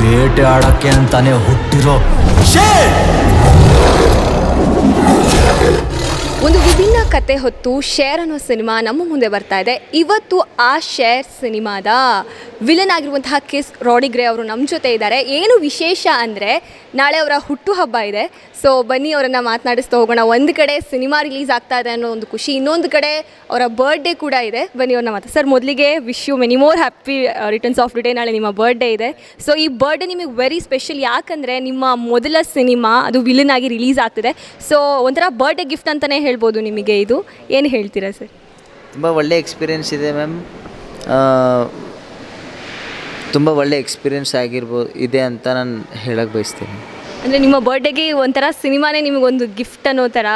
ಬೇಟೆ ಆಡಕ್ಕೆ ಅಂತಾನೆ ಹುಟ್ಟಿರೋ ಒಂದು ವಿಭಿನ್ನ ಕತೆ ಹೊತ್ತು ಶೇರ್ ಅನ್ನೋ ಸಿನಿಮಾ ನಮ್ಮ ಮುಂದೆ ಬರ್ತಾ ಇದೆ. ಇವತ್ತು ಆ ಶೇರ್ ಸಿನಿಮಾದ ವಿಲನ್ ಆಗಿರುವಂತಹ ಕಿಸ್ ರಾಡಿಗ್ರೆ ಅವರು ನಮ್ಮ ಜೊತೆ ಇದ್ದಾರೆ. ಏನು ವಿಶೇಷ ಅಂದರೆ ನಾಳೆ ಅವರ ಹುಟ್ಟುಹಬ್ಬ ಇದೆ. ಸೊ ಬನ್ನಿ ಅವರನ್ನು ಮಾತನಾಡಿಸ್ತಾ ಹೋಗೋಣ. ಒಂದು ಕಡೆ ಸಿನಿಮಾ ರಿಲೀಸ್ ಆಗ್ತಾ ಇದೆ ಅನ್ನೋ ಒಂದು ಖುಷಿ. ಇನ್ನೊಂದು ಕಡೆ ಅವರ ಬರ್ಡೇ ಕೂಡ ಇದೆ. ಬನ್ನಿ ಅವ್ರನ್ನ ಮಾತು ಸರ್, ಮೊದಲಿಗೆ wish you many more happy returns of day ನಾಳೆ ನಿಮ್ಮ ಬರ್ಡೇ ಇದೆ. ಸೊ ಈ ಬರ್ಡೇ ನಿಮಗೆ ವೆರಿ ಸ್ಪೆಷಲ್ ಯಾಕಂದರೆ ನಿಮ್ಮ ಮೊದಲ ಸಿನಿಮಾ ಅದು ವಿಲನ್ ಆಗಿ ರಿಲೀಸ್ ಆಗ್ತಿದೆ. ಸೊ ಒಂಥರ ಬರ್ಡೇ ಗಿಫ್ಟ್ ಅಂತಲೇ ಹೇಳ್ಬೋದು ನಿಮಗೆ ಇದು. ಏನು ಹೇಳ್ತೀರಾ, ಸರ್? ತುಂಬ ಒಳ್ಳೆ ಎಕ್ಸ್ಪೀರಿಯೆನ್ಸ್ ಇದೆ ಮ್ಯಾಮ್ ತುಂಬ ಒಳ್ಳೆ ಎಕ್ಸ್ಪೀರಿಯೆನ್ಸ್ ಆಗಿರ್ಬೋದು ಇದೆ ಅಂತ ನಾನು ಹೇಳಕ್ಕೆ ಬಯಸ್ತೀನಿ. ಅಂದರೆ ನಿಮ್ಮ ಬರ್ಡೇಗೆ ಒಂಥರ ಸಿನಿಮಾನೇ ನಿಮಗೊಂದು ಗಿಫ್ಟ್ ಅನ್ನೋ ಥರ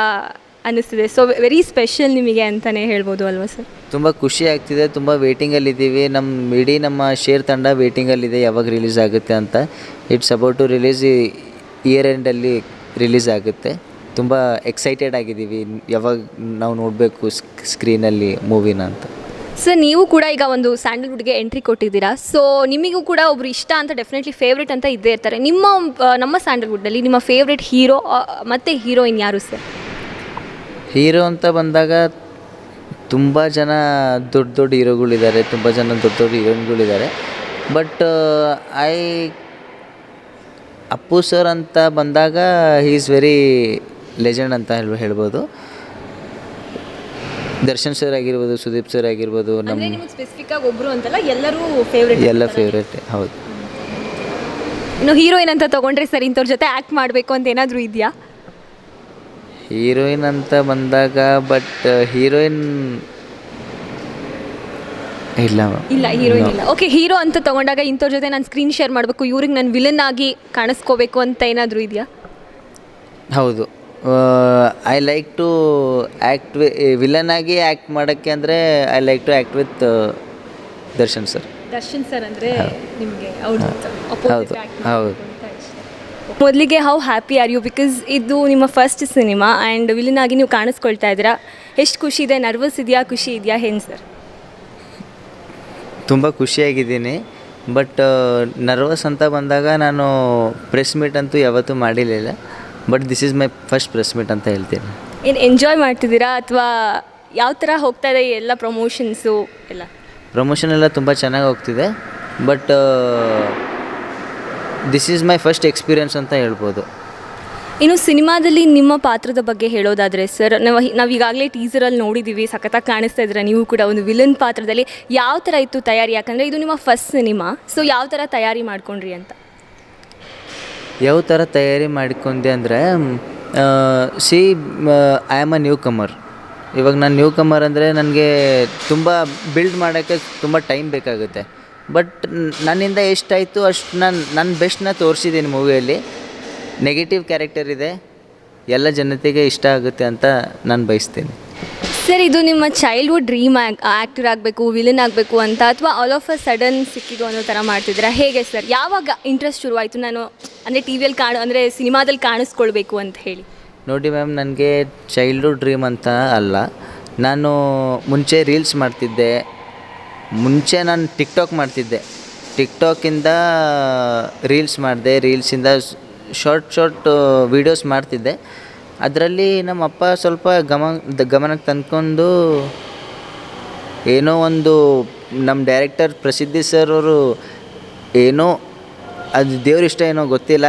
ಅನ್ನಿಸ್ತಿದೆ. ಸೊ ವೆರಿ ಸ್ಪೆಷಲ್ ನಿಮಗೆ ಅಂತಲೇ ಹೇಳ್ಬೋದು ಅಲ್ವಾ ಸರ್ ತುಂಬ ಖುಷಿ ಆಗ್ತಿದೆ ತುಂಬ ವೇಟಿಂಗಲ್ಲಿದ್ದೀವಿ ನಮ್ಮ ಇಡೀ ನಮ್ಮ ಶೇರ್ ತಂಡ ವೇಟಿಂಗಲ್ಲಿದೆ ಯಾವಾಗ ರಿಲೀಸ್ ಆಗುತ್ತೆ ಅಂತ. It's about to release year ಎಂಡಲ್ಲಿ release ಆಗುತ್ತೆ. ತುಂಬ ಎಕ್ಸೈಟೆಡ್ ಆಗಿದ್ದೀವಿ. ಯಾವಾಗ ನಾವು ನೋಡಬೇಕು ಸ್ಕ್ರೀನಲ್ಲಿ ಮೂವಿನ ಅಂತ. ಸರ್ ನೀವು ಕೂಡ ಈಗ ಒಂದು ಸ್ಯಾಂಡಲ್ವುಡ್ಗೆ ಎಂಟ್ರಿ ಕೊಟ್ಟಿದ್ದೀರಾ. ಸೊ ನಿಮಗೂ ಕೂಡ ಒಬ್ರು ಇಷ್ಟ ಅಂತ ಡೆಫಿನೆಟ್ಲಿ ಫೇವ್ರೇಟ್ ಅಂತ ಇದ್ದೇ ಇರ್ತಾರೆ. ನಿಮ್ಮ ನಮ್ಮ ಸ್ಯಾಂಡಲ್ವುಡ್ನಲ್ಲಿ ನಿಮ್ಮ ಫೇವ್ರೇಟ್ ಹೀರೋ ಮತ್ತು ಹೀರೋಯಿನ್ ಯಾರು ಸರ್? ಹೀರೋ ಅಂತ ಬಂದಾಗ ತುಂಬ ಜನ ದೊಡ್ಡ ದೊಡ್ಡ ಹೀರೋಗಳಿದ್ದಾರೆ, ತುಂಬ ಜನ ದೊಡ್ಡ ದೊಡ್ಡ ಹೀರೋಯಿನ್ಗಳಿದ್ದಾರೆ. ಬಟ್ ಐ ಅಪ್ಪು ಸರ್ ಅಂತ ಬಂದಾಗ ಈಸ್ ವೆರಿ ಲೆಜೆಂಡ್ ಅಂತ ಹೇಳಿ ಹೇಳ್ಬೋದು. ದರ್ಶನ್ ಸರ್ ಆಗಿರ್ಬೋದು ಸುದೀಪ್ ಸರ್ ಆಗಿರ್ಬೋದು ನಮ್ಮ ನಿಮಗೆ ಸ್ಪೆಸಿಫಿಕ್ ಆಗಿ ಒಬ್ರು ಅಂತಲ್ಲ ಎಲ್ಲರೂ ಫೇವ್ರೇಟ್ ಎಲ್ಲ ಫೇವ್ರೇಟ್ ಹೌದು. ಇನ್ನು ಹೀರೋಯಿನ್ ಅಂತ ತಗೊಂಡ್ರೆ ಸರ್ ಇಂಥವ್ರ ಜೊತೆ ಆ್ಯಕ್ಟ್ ಮಾಡಬೇಕು ಅಂತ ಏನಾದರೂ ಇದೆಯಾ? ಹೀರೋಯಿನ್ ಅಂತ ಬಂದಾಗ ಬಟ್ ಹೀರೋಯಿನ್ ಇಲ್ಲ ಇಲ್ಲ ಹೀರೋಯಿನ್ ಇಲ್ಲ. ಓಕೆ ಹೀರೋ ಅಂತ ತಗೊಂಡಾಗ ಇಂಥವ್ರ ಜೊತೆ ನಾನು ಸ್ಕ್ರೀನ್ ಶೇರ್ ಮಾಡಬೇಕು ಇವ್ರಿಗೆ ನಾನು ವಿಲನ್ ಆಗಿ ಕಾಣಿಸ್ಕೋಬೇಕು ಅಂತ ಏನಾದರೂ ಇದೆಯಾ? ಹೌದು. ಐ ಲೈಕ್ ಟು ಆ್ಯಕ್ಟ್ ವಿ ವಿಲನ್ ಆಗಿ ಆ್ಯಕ್ಟ್ ಮಾಡೋಕ್ಕೆ ಅಂದರೆ I like to act with Darshan sir Darshan sir ಅಂದರೆ ನಿಮಗೆ ಹೌದು. ಹೌದು. ಮೊದಲಿಗೆ how happy are you because ಇದು ನಿಮ್ಮ ಫಸ್ಟ್ ಸಿನಿಮಾ ಆ್ಯಂಡ್ ವಿಲನ್ ಆಗಿ ನೀವು ಕಾಣಿಸ್ಕೊಳ್ತಾ ಇದ್ದೀರಾ. ಎಷ್ಟು ಖುಷಿ ಇದೆ? ನರ್ವಸ್ ಇದೆಯಾ? ಖುಷಿ ಇದೆಯಾ? ಏನು ಸರ್ ತುಂಬ ಖುಷಿಯಾಗಿದ್ದೀನಿ. ಬಟ್ ನರ್ವಸ್ ಅಂತ ಬಂದಾಗ ನಾನು ಪ್ರೆಸ್ ಮೀಟ್ ಅಂತೂ ಯಾವತ್ತೂ ಮಾಡಿರಲಿಲ್ಲ. But this is my first press meet ಅಂತ ಹೇಳ್ತೀನಿ. ಏನು ಎಂಜಾಯ್ ಮಾಡ್ತಿದ್ದೀರಾ? ಅಥವಾ ಯಾವ ಥರ ಹೋಗ್ತಾ ಇದೆ ಎಲ್ಲ ಪ್ರಮೋಷನ್ಸು ಎಲ್ಲ? ಪ್ರಮೋಷನ್ ಎಲ್ಲ ತುಂಬ ಚೆನ್ನಾಗಿ ಹೋಗ್ತಿದೆ. But this is my first experience ಅಂತ ಹೇಳ್ಬೋದು. ಇನ್ನು ಸಿನಿಮಾದಲ್ಲಿ ನಿಮ್ಮ ಪಾತ್ರದ ಬಗ್ಗೆ ಹೇಳೋದಾದರೆ ಸರ್ ನಾವು ನಾವು ಈಗಾಗಲೇ ಟೀಸರಲ್ಲಿ ನೋಡಿದ್ದೀವಿ ಸಖತ್ತಾಗಿ ಕಾಣಿಸ್ತಾ ಇದ್ದೀರಾ ನೀವು ಕೂಡ ಒಂದು ವಿಲನ್ ಪಾತ್ರದಲ್ಲಿ ಯಾವ ಥರ ಇತ್ತು ತಯಾರಿ? ಯಾಕಂದರೆ ಇದು ನಿಮ್ಮ ಫಸ್ಟ್ ಸಿನಿಮಾ ಸೊ ಯಾವ ಥರ ತಯಾರಿ ಮಾಡ್ಕೊಂಡ್ರಿ ಅಂತ? ಯಾವ ಥರ ತಯಾರಿ ಮಾಡಿಕೊಂಡೆ ಅಂದರೆ see I am a newcomer ಇವಾಗ ನಾನು ನ್ಯೂ ಕಮರ್ ಅಂದರೆ ನನಗೆ ತುಂಬ ಬಿಲ್ಡ್ ಮಾಡೋಕ್ಕೆ ತುಂಬ ಟೈಮ್ ಬೇಕಾಗುತ್ತೆ. ಬಟ್ ನನ್ನಿಂದ ಎಷ್ಟಾಯಿತು ಅಷ್ಟು ನಾನು, ನನ್ನ ಬೆಸ್ಟ್ನ ತೋರಿಸಿದ್ದೀನಿ ಮೂವಿಯಲ್ಲಿ. ನೆಗೆಟಿವ್ ಕ್ಯಾರೆಕ್ಟರ್ ಇದೆ. ಎಲ್ಲ ಜನತೆಗೆ ಇಷ್ಟ ಆಗುತ್ತೆ ಅಂತ ನಾನು ಬಯಸ್ತೀನಿ. ಸರ್, ಇದು ನಿಮ್ಮ ಚೈಲ್ಡ್ಹುಡ್ ಡ್ರೀಮ್ ಆ್ಯಕ್ಟರ್ ಆಗಬೇಕು ವಿಲನ್ ಆಗಬೇಕು ಅಂತ, ಅಥವಾ ಆಲ್ ಆಫ್ ಅ ಸಡನ್ ಸಿಕ್ಕಿದ್ದು ಅನ್ನೋ ಥರ ಮಾಡ್ತಿದ್ದೀರಾ? ಹೇಗೆ ಸರ್? ಯಾವಾಗ ಇಂಟ್ರೆಸ್ಟ್ ಶುರುವಾಯಿತು? ನಾನು, ಅಂದರೆ ಟಿ ವಿಯಲ್ಲಿ ಕಾಣು, ಅಂದರೆ ಸಿನಿಮಾದಲ್ಲಿ ಕಾಣಿಸ್ಕೊಳ್ಬೇಕು ಅಂತ ಹೇಳಿ. ನೋಡಿ ಮ್ಯಾಮ್ ನನಗೆ ಚೈಲ್ಡ್ಹುಡ್ ಡ್ರೀಮ್ ಅಂತ ಅಲ್ಲ. ನಾನು ಮುಂಚೆ ರೀಲ್ಸ್ ಮಾಡ್ತಿದ್ದೆ. ಮುಂಚೆ ನಾನು ಟಿಕ್ಟಾಕ್ ಮಾಡ್ತಿದ್ದೆ. ಟಿಕ್ಟಾಕಿಂದ ರೀಲ್ಸ್ ಮಾಡಿದೆ. ರೀಲ್ಸಿಂದ ಶಾರ್ಟ್ ಶಾರ್ಟ್ ವೀಡಿಯೋಸ್ ಮಾಡ್ತಿದ್ದೆ. ಅದರಲ್ಲಿ ನಮ್ಮ ಅಪ್ಪ ಸ್ವಲ್ಪ ಗಮನ ಗಮನಕ್ಕೆ ತಂದ್ಕೊಂಡು ಏನೋ ಒಂದು ನಮ್ಮ ಡೈರೆಕ್ಟರ್ ಪ್ರಸಿದ್ಧಿ ಸರ್ ಅವರು ಏನೋ, ಅದು ದೇವ್ರ ಇಷ್ಟ ಏನೋ ಗೊತ್ತಿಲ್ಲ.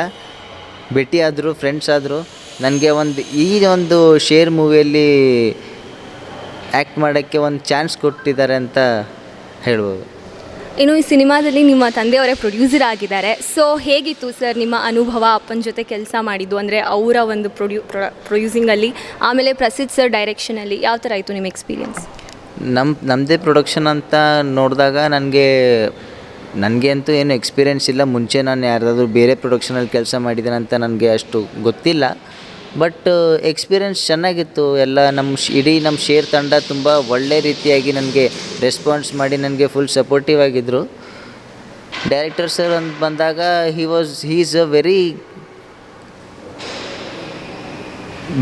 ಭೇಟಿ ಆದರು ಫ್ರೆಂಡ್ಸ್ ಆದರು. ನನಗೆ ಒಂದು, ಈ ಒಂದು ಶೇರ್ ಮೂವಿಯಲ್ಲಿ ಆ್ಯಕ್ಟ್ ಮಾಡೋಕ್ಕೆ ಒಂದು ಚಾನ್ಸ್ ಕೊಟ್ಟಿದ್ದಾರೆ ಅಂತ ಹೇಳ್ಬೋದು. ಇನ್ನು ಈ ಸಿನಿಮಾದಲ್ಲಿ ನಿಮ್ಮ ತಂದೆಯವರೇ ಪ್ರೊಡ್ಯೂಸರ್ ಆಗಿದ್ದಾರೆ. ಸೊ ಹೇಗಿತ್ತು ಸರ್ ನಿಮ್ಮ ಅನುಭವ? ಅಪ್ಪನ ಜೊತೆ ಕೆಲಸ ಮಾಡಿದ್ದು ಅಂದರೆ ಅವರ ಒಂದು ಪ್ರೊಡ್ಯೂ ಪ್ರೊಡ್ಯೂಸಿಂಗಲ್ಲಿ ಆಮೇಲೆ ಪ್ರಸಿದ್ಧ ಸರ್ ಡೈರೆಕ್ಷನಲ್ಲಿ ಯಾವ ಥರ ಆಯಿತು ನಿಮ್ಮ ಎಕ್ಸ್ಪೀರಿಯೆನ್ಸ್ ನಮ್ಮ ನಮ್ಮದೇ ಪ್ರೊಡಕ್ಷನ್ ಅಂತ ನೋಡಿದಾಗ ನನಗೆ ನನಗೆ ಅಂತೂ ಏನು ಎಕ್ಸ್ಪೀರಿಯೆನ್ಸ್ ಇಲ್ಲ. ಮುಂಚೆ ನಾನು ಯಾರ್ದಾದ್ರೂ ಬೇರೆ ಪ್ರೊಡಕ್ಷನಲ್ಲಿ ಕೆಲಸ ಮಾಡಿದ್ದೇನೆ ಅಂತ ನನಗೆ ಅಷ್ಟು ಗೊತ್ತಿಲ್ಲ. ಬಟ್ ಎಕ್ಸ್ಪೀರಿಯನ್ಸ್ ಚೆನ್ನಾಗಿತ್ತು. ಎಲ್ಲ ನಮ್ಮ ಶ್- ಇಡೀ ನಮ್ಮ ಶೇರ್ ತಂಡ ತುಂಬ ಒಳ್ಳೆ ರೀತಿಯಾಗಿ ನನಗೆ ರೆಸ್ಪಾನ್ಸ್ ಮಾಡಿ ನನಗೆ ಫುಲ್ ಸಪೋರ್ಟಿವ್ ಆಗಿದ್ದರು ಡೈರೆಕ್ಟರ್ ಸರ್ ಅಂತ ಬಂದಾಗ he was he is a very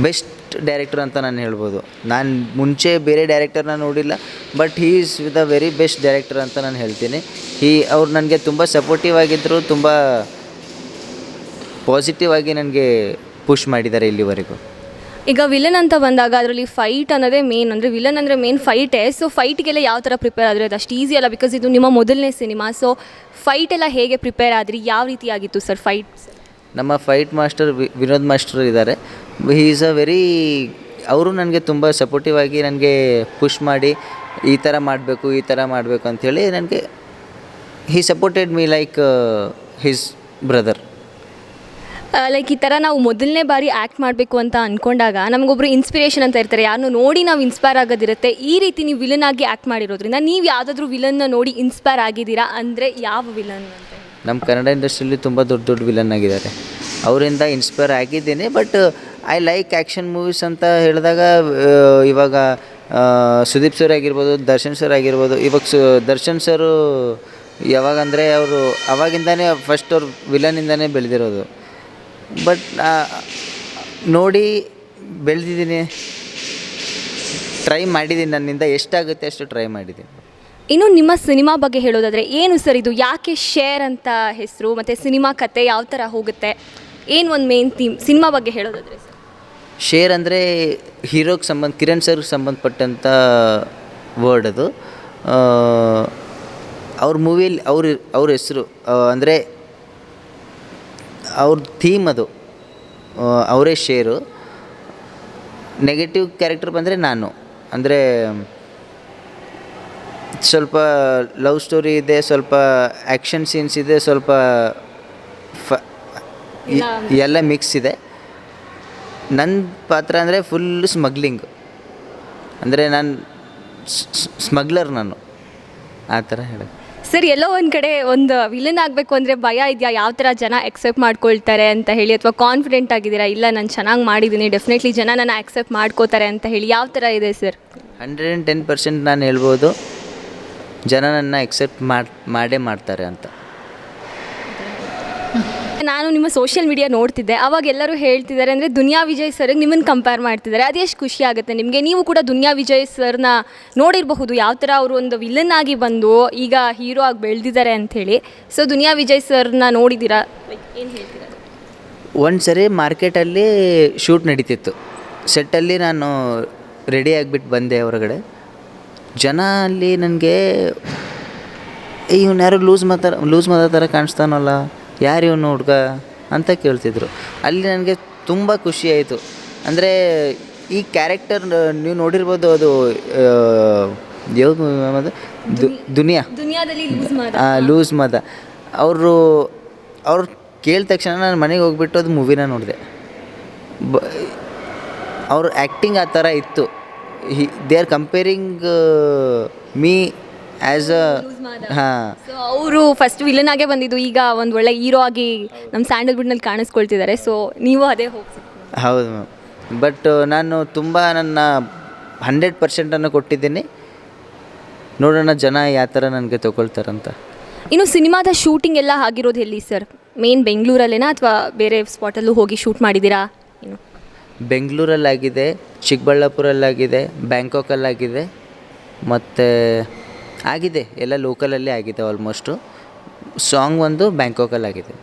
best director ಅಂತ ನಾನು ಹೇಳ್ಬೋದು. ನಾನು ಮುಂಚೆ ಬೇರೆ ಡೈರೆಕ್ಟರ್ನ ನೋಡಿಲ್ಲ but he is a very best director ಅಂತ ನಾನು ಹೇಳ್ತೀನಿ. ಈ ಅವ್ರು ನನಗೆ ತುಂಬ ಸಪೋರ್ಟಿವ್ ಆಗಿದ್ದರು ತುಂಬ ಪಾಸಿಟಿವ್ ಆಗಿ ನನಗೆ ಪುಷ್ ಮಾಡಿದ್ದಾರೆ ಇಲ್ಲಿವರೆಗೂ. ಈಗ ವಿಲನ್ ಅಂತ ಬಂದಾಗ ಅದರಲ್ಲಿ ಫೈಟ್ ಅನ್ನೋದೇ ಮೇನ್ ಅಂದರೆ ವಿಲನ್ ಅಂದರೆ ಮೇನ್ ಫೈಟೇ ಸೊ ಫೈಟ್ಗೆಲ್ಲ ಯಾವ ಥರ ಪ್ರಿಪೇರ್ ಆದರೆ? ಅದು ಅಷ್ಟು ಈಸಿ ಅಲ್ಲ ಬಿಕಾಸ್ ಇದು ನಿಮ್ಮ ಮೊದಲನೇ ಸಿನಿಮಾ ಸೊ ಫೈಟ್ ಎಲ್ಲ ಹೇಗೆ ಪ್ರಿಪೇರ್ ಆದ್ರಿ? ಯಾವ ರೀತಿ ಆಗಿತ್ತು ಸರ್ ಫೈಟ್ ನಮ್ಮ ಫೈಟ್ ಮಾಸ್ಟರ್ ವಿ- ವಿನೋದ್ ಮಾಸ್ಟರ್ ಇದ್ದಾರೆ. ಹಿ ಈಸ್ ಅ ವೆರಿ ಅವರು ನನಗೆ ತುಂಬ ಸಪೋರ್ಟಿವ್ ಆಗಿ ನನಗೆ ಪುಷ್ ಮಾಡಿ ಈ ಥರ ಮಾಡಬೇಕು ಈ ಥರ ಮಾಡಬೇಕು ಅಂಥೇಳಿ ನನಗೆ he supported me like his brother like ಈ ಥರ ನಾವು ಮೊದಲನೇ ಬಾರಿ ಆ್ಯಕ್ಟ್ ಮಾಡಬೇಕು ಅಂತ ಅಂದ್ಕೊಂಡಾಗ ನಮಗೊಬ್ಬರು ಇನ್ಸ್ಪಿರೇಷನ್ ಅಂತ ಇರ್ತಾರೆ. ಯಾರನ್ನು ನೋಡಿ ನಾವು ಇನ್ಸ್ಪೈರ್ ಆಗೋದಿರುತ್ತೆ. ಈ ರೀತಿ ನೀವು ವಿಲನ್ ಆಗಿ ಆ್ಯಕ್ಟ್ ಮಾಡಿರೋದ್ರಿಂದ ನೀವು ಯಾವುದಾದ್ರೂ ವಿಲನ್ನ ನೋಡಿ ಇನ್ಸ್ಪೈರ್ ಆಗಿದ್ದೀರಾ? ಅಂದರೆ ಯಾವ ವಿಲನ್ ಅಂತ ನಮ್ಮ ಕನ್ನಡ ಇಂಡಸ್ಟ್ರಿಯಲ್ಲಿ ತುಂಬ ದೊಡ್ಡ ದೊಡ್ಡ ವಿಲನ್ ಆಗಿದ್ದಾರೆ. ಅವರಿಂದ ಇನ್ಸ್ಪೈರ್ ಆಗಿದ್ದೀನಿ but I like action movies ಅಂತ ಹೇಳಿದಾಗ ಇವಾಗ ಸುದೀಪ್ ಸರ್ ಆಗಿರ್ಬೋದು, ದರ್ಶನ್ ಸರ್ ಆಗಿರ್ಬೋದು, ಇವಾಗ ಸು, ದರ್ಶನ್ ಸರು ಯಾವಾಗಂದರೆ ಅವರು, ಅವಾಗಿಂದನೇ ಫಸ್ಟ್ ಅವ್ರು ವಿಲನಿಂದನೇ ಬೆಳೆದಿರೋದು. ಬಟ್ ನೋಡಿ ಬೆಳೆದಿದ್ದೀನಿ. ಟ್ರೈ ಮಾಡಿದ್ದೀನಿ ನನ್ನಿಂದ. ಎಷ್ಟಾಗುತ್ತೆ ಅಷ್ಟು ಟ್ರೈ ಮಾಡಿದ್ದೀನಿ. ಇನ್ನು ನಿಮ್ಮ ಸಿನಿಮಾ ಬಗ್ಗೆ ಹೇಳೋದಾದರೆ ಏನು ಸರ್ ಇದು? ಯಾಕೆ ಶೇರ್ ಅಂತ ಹೆಸರು ಮತ್ತು ಸಿನಿಮಾ ಕತೆ ಯಾವ ಥರ ಹೋಗುತ್ತೆ? ಏನು ಒಂದು ಮೇನ್ ಥೀಮ್ ಸಿನಿಮಾ ಬಗ್ಗೆ ಹೇಳೋದಾದರೆ ಸರ್? ಶೇರ್ ಅಂದರೆ ಹೀರೋಗೆ ಸಂಬಂಧ ಕಿರಣ್ ಸರ್ಗೆ ಸಂಬಂಧಪಟ್ಟಂಥ ವರ್ಡ್ ಅದು. ಅವ್ರ ಮೂವಿಯಲ್ಲಿ ಅವ್ರ ಅವ್ರ ಹೆಸರು ಅಂದರೆ ಅವ್ರ ಥೀಮ್ ಅದು. ಅವರೇ ಶೇರು ನೆಗೆಟಿವ್ ಕ್ಯಾರೆಕ್ಟರ್ ಬಂದರೆ ನಾನು. ಅಂದರೆ ಸ್ವಲ್ಪ ಲವ್ ಸ್ಟೋರಿ ಇದೆ ಸ್ವಲ್ಪ ಆ್ಯಕ್ಷನ್ ಸೀನ್ಸ್ ಇದೆ ಸ್ವಲ್ಪ ಫ ಎಲ್ಲ ಮಿಕ್ಸ್ ಇದೆ. ನನ್ನ ಪಾತ್ರ ಅಂದರೆ ಫುಲ್ ಸ್ಮಗ್ಲಿಂಗ್ ಅಂದರೆ ನಾನು ಸ್ಮಗ್ಲರ್ ನಾನು. ಆ ಥರ ಹೇಳೋದು. ಸರ್, ಎಲ್ಲೋ ಒಂದು ಕಡೆ ಒಂದು ವಿಲನ್ ಆಗಬೇಕು ಅಂದರೆ ಭಯ ಇದೆಯಾ? ಯಾವ ಥರ ಜನ ಎಕ್ಸೆಪ್ಟ್ ಮಾಡ್ಕೊಳ್ತಾರೆ ಅಂತ ಹೇಳಿ ಅಥವಾ ಕಾನ್ಫಿಡೆಂಟ್ ಆಗಿದ್ದೀರಾ? ಇಲ್ಲ, ನಾನು ಚೆನ್ನಾಗಿ ಮಾಡಿದ್ದೀನಿ. ಡೆಫಿನೆಟ್ಲಿ ಜನ ನನ್ನ ಆಕ್ಸೆಪ್ಟ್ ಮಾಡ್ಕೋತಾರೆ ಅಂತ ಹೇಳಿ ಯಾವ ಥರ ಇದೆ sir? Hundred and ten percent ನಾನು ಹೇಳ್ಬೋದು, ಜನ ನನ್ನ ಎಕ್ಸೆಪ್ಟ್ ಮಾಡಿ, ಮಾಡೇ ಮಾಡ್ತಾರೆ ಅಂತ. ನಾನು ನಿಮ್ಮ ಸೋಷಿಯಲ್ ಮೀಡಿಯಾ ನೋಡ್ತಿದ್ದೆ. ಅವಾಗ ಎಲ್ಲರೂ ಹೇಳ್ತಿದ್ದಾರೆ ಅಂದರೆ ದುನಿಯಾ ವಿಜಯ್ ಸರ್ಗೆ ನಿಮ್ಮನ್ನು ಕಂಪೇರ್ ಮಾಡ್ತಿದ್ದಾರೆ. ಅದೆಷ್ಟು ಖುಷಿ ಆಗುತ್ತೆ ನಿಮಗೆ? ನೀವು ಕೂಡ ದುನಿಯಾ ವಿಜಯ್ ಸರ್ನ ನೋಡಿರಬಹುದು. ಯಾವ ಥರ ಅವರು ಒಂದು ವಿಲನ್ ಆಗಿ ಬಂದು ಈಗ ಹೀರೋ ಆಗಿ ಬೆಳೆದಿದ್ದಾರೆ ಅಂಥೇಳಿ. ಸೊ ದುನಿಯಾ ವಿಜಯ್ ಸರ್ನ ನೋಡಿದ್ದೀರಾ ಏನು ಹೇಳ್ತೀರಾ? ಒಂದು ಸರಿ ಮಾರ್ಕೆಟಲ್ಲಿ ಶೂಟ್ ನಡೀತಿತ್ತು. ಸೆಟ್ಟಲ್ಲಿ ನಾನು ರೆಡಿ ಆಗಿಬಿಟ್ಟು ಬಂದೆ ಹೊರಗಡೆ. ಜನ ಅಲ್ಲಿ ನನಗೆ ಇವನು ಯಾರು ಲೂಸ್ ಮಾತಾಡ ಲೂಸ್ ಮಾತಾಡ್ತಾರೆ ಕಾಣಿಸ್ತಾನಲ್ಲ? ಯಾರು ಇವನು ಹುಡ್ಗ ಅಂತ ಕೇಳ್ತಿದ್ರು. ಅಲ್ಲಿ ನನಗೆ ತುಂಬ ಖುಷಿ ಆಯಿತು. ಅಂದರೆ ಈ ಕ್ಯಾರೆಕ್ಟರ್ ನೀವು ನೋಡಿರ್ಬೋದು ಅದು ಯಾವುದು ದುನಿಯಾ. ದುನಿಯಾದಲ್ಲಿ ಲೂಸ್ ಮದ. ಅವರು ಅವ್ರು ಕೇಳಿದ ತಕ್ಷಣ ನಾನು ಮನೆಗೆ ಹೋಗ್ಬಿಟ್ಟು ಅದು ಮೂವಿನ ನೋಡಿದೆ. ಬ ಅವ್ರ ಆ್ಯಕ್ಟಿಂಗ್ ಆ ಥರ ಇತ್ತು. They are comparing me as uh ಹಾಂ. ಸೊ ಅವರು ಫಸ್ಟ್ ವಿಲನ್ ಆಗೇ ಬಂದಿದ್ದು. ಈಗ ಒಂದು ಒಳ್ಳೆ ಹೀರೋ ಆಗಿ ನಮ್ಮ ಸ್ಯಾಂಡಲ್ವುಡ್ನಲ್ಲಿ ಕಾಣಿಸ್ಕೊಳ್ತಿದ್ದಾರೆ. ಸೊ ನೀವು ಅದೇ ಹೌದು ಮ್ಯಾಮ್ ಬಟ್ ನಾನು ತುಂಬ ನನ್ನ ಹಂಡ್ರೆಡ್ ಪರ್ಸೆಂಟನ್ನು ಕೊಟ್ಟಿದ್ದೀನಿ. ನೋಡೋಣ ಜನ ಯಾವ ಥರ ನನಗೆ ತಗೊಳ್ತಾರಂತ. ಇನ್ನು ಸಿನಿಮಾದ ಶೂಟಿಂಗ್ ಎಲ್ಲ ಆಗಿರೋದು ಎಲ್ಲಿ ಸರ್ ಮೇನ್ ಬೆಂಗಳೂರಲ್ಲೇನಾ ಅಥವಾ ಬೇರೆ ಸ್ಪಾಟಲ್ಲೂ ಹೋಗಿ ಶೂಟ್ ಮಾಡಿದ್ದೀರಾ? ಏನು ಬೆಂಗಳೂರಲ್ಲಾಗಿದೆ ಚಿಕ್ಕಬಳ್ಳಾಪುರಲ್ಲಾಗಿದೆ ಬ್ಯಾಂಕಾಕಲ್ಲಾಗಿದೆ ಮತ್ತು ಆಗಿದೆ. ಎಲ್ಲ ಲೋಕಲಲ್ಲೇ ಆಗಿದೆ ಆಲ್ಮೋಸ್ಟು ಸಾಂಗ್ ಒಂದು ಬ್ಯಾಂಕಾಕಲ್ಲಾಗಿದೆ.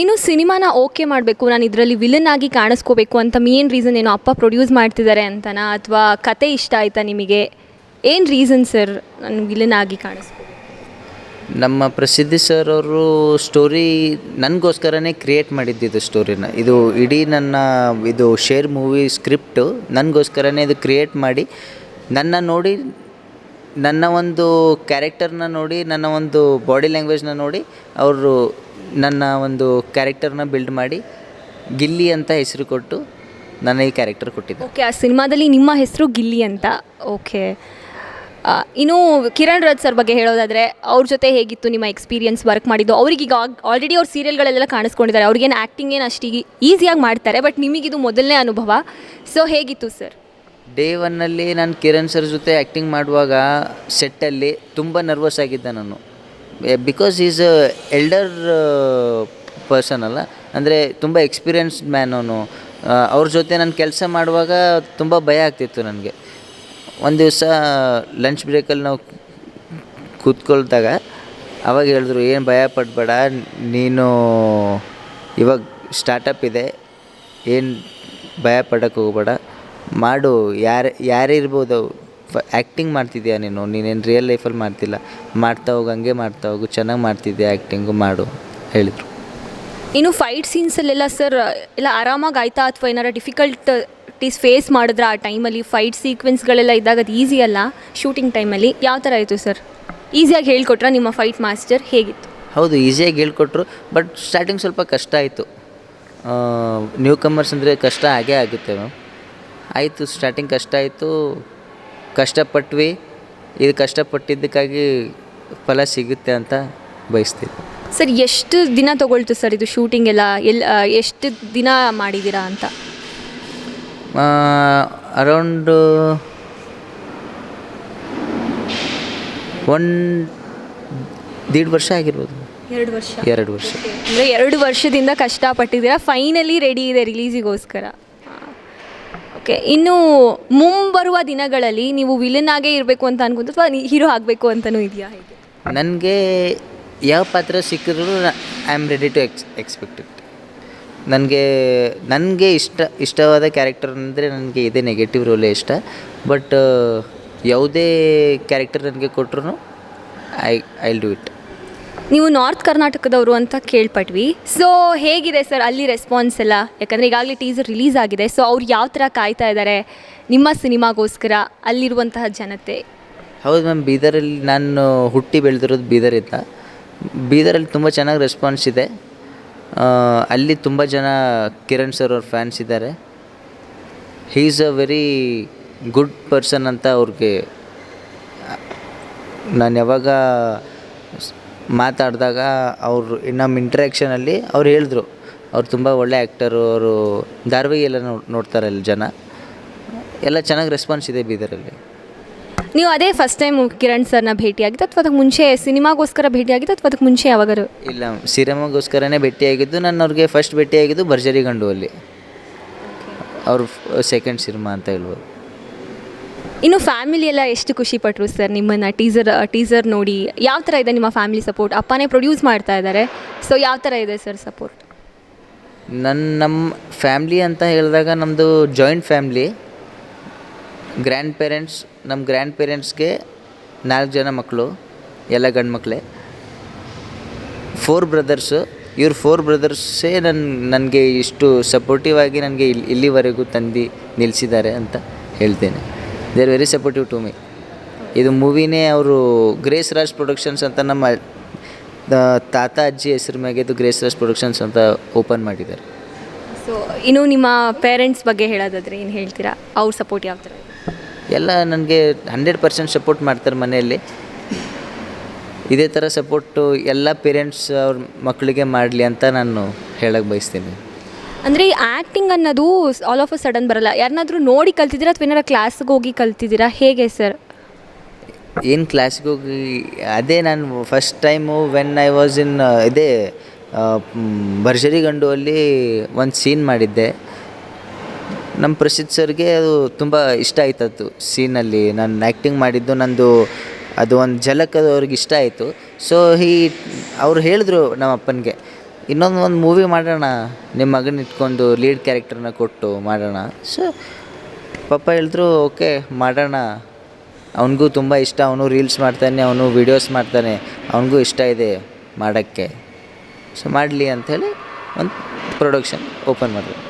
ಇನ್ನು ಸಿನಿಮಾನ ಓಕೆ ಮಾಡಬೇಕು. ನಾನು ಇದರಲ್ಲಿ ವಿಲನ್ ಆಗಿ ಕಾಣಿಸ್ಕೋಬೇಕು ಅಂತ ಮೇನ್ ರೀಸನ್ ಏನು ಅಪ್ಪ ಪ್ರೊಡ್ಯೂಸ್ ಮಾಡ್ತಿದ್ದಾರೆ ಅಂತನಾ? ಅಥವಾ ಕತೆ ಇಷ್ಟ ಆಯ್ತಾ ನಿಮಗೆ? ಏನು ರೀಸನ್ ಸರ್ ನಾನು ವಿಲನ್ ಆಗಿ ಕಾಣಿಸ್ಕೋ ನಮ್ಮ ಪ್ರಸಿದ್ಧಿ ಸರ್ ಅವರು ಸ್ಟೋರಿ ನನಗೋಸ್ಕರನೇ ಕ್ರಿಯೇಟ್ ಮಾಡಿದ್ದಿದ್ದು ಸ್ಟೋರಿನ ಇದು ಇಡೀ ನನ್ನ ಇದು ಶೇರ್ ಮೂವಿ ಸ್ಕ್ರಿಪ್ಟು ನನಗೋಸ್ಕರನೇ ಇದು ಕ್ರಿಯೇಟ್ ಮಾಡಿ ನನ್ನ ನೋಡಿ ನನ್ನ ಒಂದು ಕ್ಯಾರೆಕ್ಟರ್ನ ನೋಡಿ, ನನ್ನ ಒಂದು ಬಾಡಿ ಲ್ಯಾಂಗ್ವೇಜ್ನ ನೋಡಿ, ಅವರು ನನ್ನ ಒಂದು ಕ್ಯಾರೆಕ್ಟರ್ನ ಬಿಲ್ಡ್ ಮಾಡಿ, ಗಿಲ್ಲಿ ಅಂತ ಹೆಸರು ಕೊಟ್ಟು ನನ್ನ ಈ ಕ್ಯಾರೆಕ್ಟರ್ ಕೊಟ್ಟಿದ್ದೆ ಓಕೆ ಆ ಸಿನಿಮಾದಲ್ಲಿ ನಿಮ್ಮ ಹೆಸರು ಗಿಲ್ಲಿ ಅಂತ. ಓಕೆ ಇನ್ನು ಕಿರಣ್ ರಾಜ್ ಸರ್ ಬಗ್ಗೆ ಹೇಳೋದಾದರೆ, ಅವ್ರ ಜೊತೆ ಹೇಗಿತ್ತು ನಿಮ್ಮ ಎಕ್ಸ್ಪೀರಿಯನ್ಸ್ ವರ್ಕ್ ಮಾಡಿದ್ದು? ಅವ್ರಿಗೀಗ ಆಲ್ರೆಡಿ ಅವ್ರ ಸೀರಿಯಲ್ಗಳೆಲ್ಲ ಕಾಣಿಸ್ಕೊಂಡಿದ್ದಾರೆ. ಅವ್ರಿಗೇನು ಆ್ಯಕ್ಟಿಂಗ್ ಏನು ಅಷ್ಟಿಗೆ ಈಸಿಯಾಗಿ ಮಾಡ್ತಾರೆ ಬಟ್ ನಿಮಗಿದು ಮೊದಲನೇ ಅನುಭವ. ಸೊ ಹೇಗಿತ್ತು ಸರ್ ಡೇ ಒನ್ನಲ್ಲಿ ನಾನು ಕಿರಣ್ ಸರ್ ಜೊತೆ ಆ್ಯಕ್ಟಿಂಗ್ ಮಾಡುವಾಗ ಸೆಟ್ಟಲ್ಲಿ ತುಂಬ ನರ್ವಸ್ ಆಗಿದ್ದೆ ನಾನು. ಬಿಕಾಸ್ ಈಸ್ ಎಲ್ಡರ್ ಪರ್ಸನ್ ಅಲ್ಲ. ಅಂದರೆ ತುಂಬ ಎಕ್ಸ್ಪೀರಿಯನ್ಸ್ಡ್ ಮ್ಯಾನ್ ಅವನು. ಅವ್ರ ಜೊತೆ ನಾನು ಕೆಲಸ ಮಾಡುವಾಗ ತುಂಬ ಭಯ ಆಗ್ತಿತ್ತು ನನಗೆ. ಒಂದು ದಿವಸ ಲಂಚ್ ಬ್ರೇಕಲ್ಲಿ ನಾವು ಕೂತ್ಕೊಳ್ದಾಗ ಅವಾಗ ಹೇಳಿದ್ರು, ಏನು ಭಯ ಪಡಬೇಡ, ನೀನು ಇವಾಗ ಸ್ಟಾರ್ಟಪ್ ಇದೆ. ಏನು ಭಯ ಪಡೋಕ್ಕೆ ಹೋಗ್ಬೇಡ. ಮಾಡು ಯಾರು ಯಾರೇ ಇರ್ಬೋದು ಫ ಆ್ಯಕ್ಟಿಂಗ್ ಮಾಡ್ತಿದ್ಯಾ ನೀನು? ನೀನೇನು ರಿಯಲ್ ಲೈಫಲ್ಲಿ ಮಾಡ್ತಿಲ್ಲ. ಮಾಡ್ತಾ ಹೋಗು ಹಂಗೆ ಮಾಡ್ತಾ ಹೋಗು ಚೆನ್ನಾಗಿ ಮಾಡ್ತಿದ್ದೆ ಆ್ಯಕ್ಟಿಂಗು ಮಾಡು ಹೇಳಿದರು. ಇನ್ನು ಫೈಟ್ ಸೀನ್ಸಲ್ಲೆಲ್ಲ ಸರ್ ಎಲ್ಲ ಆರಾಮಾಗಿ ಆಯ್ತಾ? ಅಥವಾ ಏನಾರ ಡಿಫಿಕಲ್ಟೀಸ್ ಫೇಸ್ ಮಾಡಿದ್ರೆ ಆ ಟೈಮಲ್ಲಿ ಫೈಟ್ ಸೀಕ್ವೆನ್ಸ್ಗಳೆಲ್ಲ ಇದ್ದಾಗ ಅದು ಈಸಿ ಅಲ್ಲ? ಶೂಟಿಂಗ್ ಟೈಮಲ್ಲಿ ಯಾವ ಥರ ಆಯಿತು ಸರ್ ಈಸಿಯಾಗಿ ಹೇಳ್ಕೊಟ್ರ ನಿಮ್ಮ ಫೈಟ್ ಮಾಸ್ಟರ್ ಹೇಗಿತ್ತು? ಹೌದು ಈಸಿಯಾಗಿ ಹೇಳ್ಕೊಟ್ರು ಬಟ್ ಸ್ಟಾರ್ಟಿಂಗ್ ಸ್ವಲ್ಪ ಕಷ್ಟ ಆಯಿತು. ನ್ಯೂ ಕಮರ್ಸ್ ಅಂದರೆ ಕಷ್ಟ ಆಗೇ ಆಗುತ್ತೆ ಮ್ಯಾಮ್ ಆಯಿತು ಸ್ಟಾರ್ಟಿಂಗ್ ಕಷ್ಟ ಆಯಿತು. ಕಷ್ಟಪಟ್ವಿ. ಇದು ಕಷ್ಟಪಟ್ಟಿದ್ದಕ್ಕಾಗಿ ಫಲ ಸಿಗುತ್ತೆ ಅಂತ ಬಯಸ್ತೀವಿ. ಸರ್ ಎಷ್ಟು ದಿನ ತೊಗೊಳ್ತು ಸರ್ ಇದು ಶೂಟಿಂಗ್ ಎಲ್ಲ? ಎಲ್ಲಿ ಎಷ್ಟು ದಿನ ಮಾಡಿದ್ದೀರಾ ಅಂತ? ಅರೌಂಡು ಒನ್ ದೀಡ್ ವರ್ಷ ಆಗಿರ್ಬೋದು. ಎರಡು ವರ್ಷ? ಎರಡು ವರ್ಷ. ಅಂದರೆ ಎರಡು ವರ್ಷದಿಂದ ಕಷ್ಟಪಟ್ಟಿದ್ದೀರಾ? ಫೈನಲಿ ರೆಡಿ ಇದೆ ರಿಲೀಸಿಗೋಸ್ಕರ ಓಕೆ, ಇನ್ನು ಮುಂಬರುವ ದಿನಗಳಲ್ಲಿ ನೀವು ವಿಲನ್ ಆಗೇ ಇರಬೇಕು ಅಂತ ಅನ್ಕೊಂತ ಅಥವಾ ಹೀರೋ ಆಗಬೇಕು ಅಂತಲೂ ಇದೆಯಾ ನನಗೆ ಯಾವ ಪಾತ್ರ ಸಿಕ್ಕಿದ್ರು I am ready to X expect it ನನಗೆ ನನಗೆ ಇಷ್ಟ, ಇಷ್ಟವಾದ ಕ್ಯಾರೆಕ್ಟರ್ ಅಂದರೆ ನನಗೆ ಇದೇ ನೆಗೆಟಿವ್ ರೋಲೇ ಇಷ್ಟ. ಬಟ್ ಯಾವುದೇ ಕ್ಯಾರೆಕ್ಟರ್ ನನಗೆ ಕೊಟ್ಟರು ಐ ಐಲ್ ಡೂ ಇಟ್ ನೀವು ನಾರ್ತ್ ಕರ್ನಾಟಕದವರು ಅಂತ ಕೇಳ್ಪಟ್ವಿ. ಸೊ ಹೇಗಿದೆ ಸರ್ ಅಲ್ಲಿ ರೆಸ್ಪಾನ್ಸ್ ಎಲ್ಲ? ಯಾಕಂದರೆ ಈಗಾಗಲೇ ಟೀಸರ್ ರಿಲೀಸ್ ಆಗಿದೆ. ಸೊ ಅವ್ರು ಯಾವ ಥರ ಕಾಯ್ತಾ ಇದ್ದಾರೆ ನಿಮ್ಮ ಸಿನಿಮಾಗೋಸ್ಕರ ಅಲ್ಲಿರುವಂತಹ ಜನತೆ. ಹೌದು ಮ್ಯಾಮ್ ಬೀದರಲ್ಲಿ ನಾನು ಹುಟ್ಟಿ ಬೆಳೆದಿರೋದು ಬೀದರಿಂದ. ಬೀದರಲ್ಲಿ ತುಂಬ ಚೆನ್ನಾಗಿ ರೆಸ್ಪಾನ್ಸ್ ಇದೆ. ಅಲ್ಲಿ ತುಂಬ ಜನ ಕಿರಣ್ ಸರ್ ಅವ್ರ ಫ್ಯಾನ್ಸ್ ಇದ್ದಾರೆ he is a very good person ಅಂತ ಅವ್ರಿಗೆ ನಾನು ಯಾವಾಗ ಮಾತಾಡಿದಾಗ ಅವರು ನಮ್ಮ ಇಂಟ್ರ್ಯಾಕ್ಷನಲ್ಲಿ ಅವ್ರು ಹೇಳಿದ್ರು. ಅವ್ರು ತುಂಬ ಒಳ್ಳೆ ಆ್ಯಕ್ಟರು ಅವರು ಧಾರಾವಾಹಿಯೆಲ್ಲ ನೋಡ್ ನೋಡ್ತಾರೆ ಅಲ್ಲಿ ಜನ. ಎಲ್ಲ ಚೆನ್ನಾಗಿ ರೆಸ್ಪಾನ್ಸ್ ಇದೆ ಬೀದರಲ್ಲಿ. ನೀವು ಅದೇ ಫಸ್ಟ್ ಟೈಮ್ ಕಿರಣ್ ಸರ್ನ ಭೇಟಿಯಾಗಿದ್ದು ಅಥವಾ ಅದಕ್ಕೆ ಮುಂಚೆ ಸಿನಿಮಾಗೋಸ್ಕರ ಭೇಟಿಯಾಗಿದ್ದು ಅಥವಾ ಅದಕ್ಕೆ ಮುಂಚೆ ಯಾವಾಗಾರು ಇಲ್ಲ ಸಿನಿಮಾಗೋಸ್ಕರನೇ ಭೇಟಿಯಾಗಿದ್ದು ನಾನು ಅವ್ರಿಗೆ ಫಸ್ಟ್ ಭೇಟಿಯಾಗಿದ್ದು ಭರ್ಜರಿ ಗಂಡು ಅಲ್ಲಿ. ಅವ್ರ ಸೆಕೆಂಡ್ ಸಿನಿಮಾ ಅಂತ ಹೇಳ್ಬೋದು. ಇನ್ನು ಫ್ಯಾಮಿಲಿ ಎಲ್ಲ ಎಷ್ಟು ಖುಷಿ ಪಟ್ಟರು ಸರ್ ನಿಮ್ಮನ್ನು ಟೀಸರ್ ಟೀಸರ್ ನೋಡಿ? ಯಾವ ಥರ ಇದೆ ನಿಮ್ಮ ಫ್ಯಾಮಿಲಿ ಸಪೋರ್ಟ್ ಅಪ್ಪನೇ ಪ್ರೊಡ್ಯೂಸ್ ಮಾಡ್ತಾ ಇದ್ದಾರೆ ಸೊ ಯಾವ ಥರ ಇದೆ ಸರ್ ಸಪೋರ್ಟ್ ನನ್ನ ನಮ್ಮ ಫ್ಯಾಮ್ಲಿ ಅಂತ ಹೇಳಿದಾಗ ನಮ್ಮದು ಜಾಯಿಂಟ್ ಫ್ಯಾಮ್ಲಿ ಗ್ರ್ಯಾಂಡ್ ಪೇರೆಂಟ್ಸ್ ನಮ್ಮ ಗ್ರ್ಯಾಂಡ್ ಪೇರೆಂಟ್ಸ್ಗೆ ನಾಲ್ಕು ಜನ ಮಕ್ಕಳು ಎಲ್ಲ ಗಂಡು ಮಕ್ಕಳೇ ಫೋರ್ ಬ್ರದರ್ಸು ಇವ್ರ ಫೋರ್ ಬ್ರದರ್ಸೇ ನನ್ನ ನನಗೆ ಇಷ್ಟು ಸಪೋರ್ಟಿವ್ ಆಗಿ ನನಗೆ ಇಲ್ಲಿ ಇಲ್ಲಿವರೆಗೂ ತಂದು ನಿಲ್ಲಿಸಿದ್ದಾರೆ ಅಂತ ಹೇಳ್ತೇನೆ. They are very supportive to me ಇದು ಮೂವಿನೇ ಅವರು ಗ್ರೇಸ್ ರಾಜ್ ಪ್ರೊಡಕ್ಷನ್ಸ್ ಅಂತ ನಮ್ಮ ತಾತ ಅಜ್ಜಿ ಹೆಸರು ಮ್ಯಾಗೆ ಇದು ಗ್ರೇಸ್ ರಾಜ್ ಪ್ರೊಡಕ್ಷನ್ಸ್ ಅಂತ ಓಪನ್ ಮಾಡಿದ್ದಾರೆ. ಸೊ ಇನ್ನು ನಿಮ್ಮ ಪೇರೆಂಟ್ಸ್ ಬಗ್ಗೆ ಹೇಳೋದಾದ್ರೆ ಏನು ಹೇಳ್ತೀರಾ? ಅವ್ರ ಸಪೋರ್ಟ್ ಯಾವ ಥರ ಎಲ್ಲ ನನಗೆ ಹಂಡ್ರೆಡ್ ಪರ್ಸೆಂಟ್ ಸಪೋರ್ಟ್ ಮಾಡ್ತಾರೆ ಮನೆಯಲ್ಲಿ. ಇದೇ ಥರ ಸಪೋರ್ಟು ಎಲ್ಲ ಪೇರೆಂಟ್ಸ್ ಅವ್ರ ಮಕ್ಕಳಿಗೆ ಮಾಡಲಿ ಅಂತ ನಾನು ಹೇಳಕ್ಕೆ ಬಯಸ್ತೀನಿ. ಅಂದರೆ ಈ ಆ್ಯಕ್ಟಿಂಗ್ ಅನ್ನೋದು ಆಲ್ ಆಫ್ ಅ ಸಡನ್ ಬರಲ್ಲ. ಯಾರನ್ನಾದರೂ ನೋಡಿ ಕಲ್ತಿದ್ದೀರಾ ಅಥವಾ ಏನಾರ ಕ್ಲಾಸ್ಗೆ ಹೋಗಿ ಕಲ್ತಿದ್ದೀರಾ? ಹೇಗೆ ಸರ್ ಏನು ಕ್ಲಾಸ್ಗೆ ಹೋಗಿ, ಅದೇ ನಾನು first time when I was in ಇದೇ ಭರ್ಜರಿ ಗಂಡು ಅಲ್ಲಿ ಒಂದು ಸೀನ್ ಮಾಡಿದ್ದೆ. ನಮ್ಮ ಪ್ರಸಿದ್ಧ ಸರ್ಗೆ ಅದು ತುಂಬ ಇಷ್ಟ ಆಯ್ತದ್ದು ಸೀನಲ್ಲಿ ನಾನು ಆ್ಯಕ್ಟಿಂಗ್ ಮಾಡಿದ್ದು ನಂದು, ಅದು ಒಂದು ಝಲಕ್ ಅವ್ರಿಗೆ ಇಷ್ಟ ಆಯಿತು. ಸೊ ಹೀ, ಅವ್ರು ಹೇಳಿದ್ರು ನಮ್ಮ ಅಪ್ಪನಿಗೆ ಇನ್ನೊಂದು ಒಂದು ಮೂವಿ ಮಾಡೋಣ. ನಿಮ್ಮ ಮಗನ ಇಟ್ಕೊಂಡು ಲೀಡ್ ಕ್ಯಾರೆಕ್ಟರ್ನ ಕೊಟ್ಟು ಮಾಡೋಣ. ಸೊ ಪಪ್ಪ ಹೇಳಿದ್ರು ಓಕೆ ಮಾಡೋಣ. ಅವನಿಗೂ ತುಂಬ ಇಷ್ಟ. ಅವನು ರೀಲ್ಸ್ ಮಾಡ್ತಾನೆ ಅವನು ವೀಡಿಯೋಸ್ ಮಾಡ್ತಾನೆ. ಅವನಿಗೂ ಇಷ್ಟ ಇದೆ ಮಾಡೋಕ್ಕೆ. ಸೊ ಮಾಡಲಿ ಅಂಥೇಳಿ ಒಂದು ಪ್ರೊಡಕ್ಷನ್ ಓಪನ್ ಮಾಡಿದ್ರು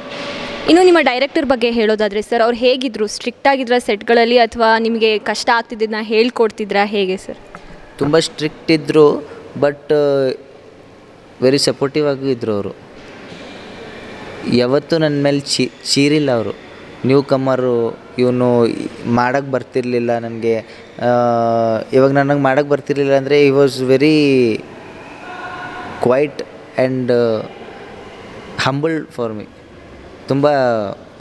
ಇನ್ನು ನಿಮ್ಮ ಡೈರೆಕ್ಟರ್ ಬಗ್ಗೆ ಹೇಳೋದಾದರೆ ಸರ್ ಅವ್ರು ಹೇಗಿದ್ರು? ಸ್ಟ್ರಿಕ್ಟ್ ಆಗಿದ್ರ ಸೆಟ್ಗಳಲ್ಲಿ ಅಥವಾ ನಿಮಗೆ ಕಷ್ಟ ಆಗ್ತಿದ್ದನ್ನ ಹೇಳ್ಕೊಡ್ತಿದ್ರಾ? ಹೇಗೆ ಸರ್ ತುಂಬ ಸ್ಟ್ರಿಕ್ಟ್ ಇದ್ದರು ಬಟ್ ವೆರಿ ಸಪೋರ್ಟಿವ್ ಆಗೂ ಇದ್ದರು ಅವರು. ಯಾವತ್ತೂ ನನ್ನ ಮೇಲೆ ಚಿ, ಚೀರಿಲ್ಲ ಅವರು. ನ್ಯೂ ಕಮ್ಮರು ಇವನು ಮಾಡೋಕ್ಕೆ ಬರ್ತಿರ್ಲಿಲ್ಲ ನನಗೆ. ಇವಾಗ ನನಗೆ ಮಾಡೋಕ್ಕೆ ಬರ್ತಿರ್ಲಿಲ್ಲ ಅಂದರೆ he was very quiet and humble for me ತುಂಬ